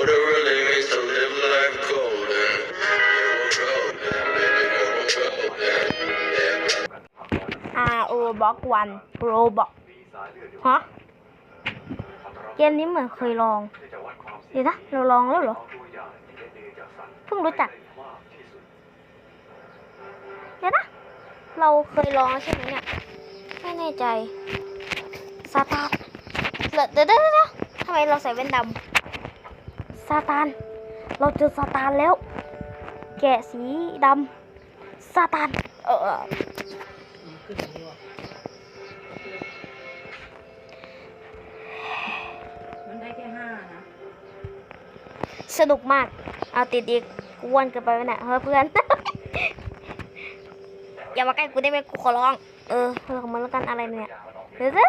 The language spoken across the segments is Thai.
R O Box One Roblox ฮะเกมนี้เหมือนเคยลอง เดี๋ยวนะ เราลองแล้วเหรอ เพิ่งรู้จัก เดี๋ยวนะ เราเคยลองใช่ไหมเนี่ย ไม่แน่ใจซาตานเดี๋ยวเดี๋ยวเดี๋ยวเดี๋ยวทำไมเราใส่แว่นดำ ซาตาน เราเจอซาตานแล้ว แกะสีดำซาตาน เออมันได้แค่ห้านะ สนุกมาก เอาติดอีกกวนเกินไปไหมเนี่ยเฮ้ยเพื่อน อย่ามาใกล้กูได้ไหมกูขอร้อง เออเออของมันแล้วกันอะไรเนี่ยเดี๋ยวสิ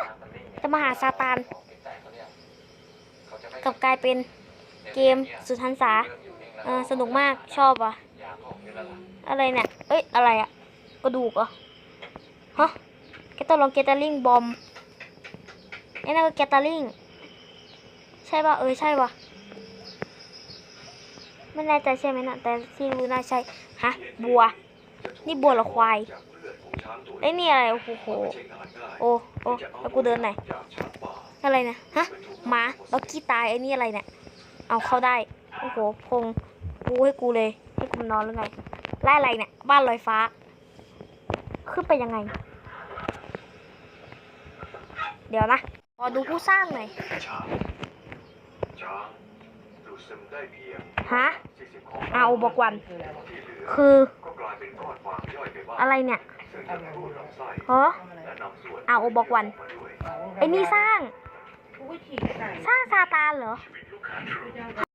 จะมาหาซาตานกลับกลายเป็น เกมสุดทันษาเออสนุกมากชอบอะ อะไรเนี่ย เอ้ย อะไรอะ กระดูกเหรอฮะแกต้องลองเกตเตอร์ลิงบอมไอ้นั่นก็เกตเตอร์ลิงใช่ป่ะ เออ ใช่ป่ะ ไม่แน่ใจใช่ไหมนะแต่ที่รู้น่าใช่ ฮะ บัว นี่บัวเหรอควายไอ้ยนี่อะไร โอ้โห โอ้ โอ้ แล้วกูเดินไหน อะไรนะ ฮะ หมาล็อกกี้ตายไอ้นี่อะไรเนี่ย เอาเข้าได้ โอ้โหพงปูให้กูเลย ให้กูนอนหรือไงไล่อะไรเนี่ย บ้านลอยฟ้า ขึ้นไปยังไง เดี๋ยวนะขอดูผู้สร้างหน่อยฮะเอาบอกวัน คือ อะไรเนี่ยฮะเอาบอกวัน ไอ้นี่สร้าง สร้างซาตานเหรอ control.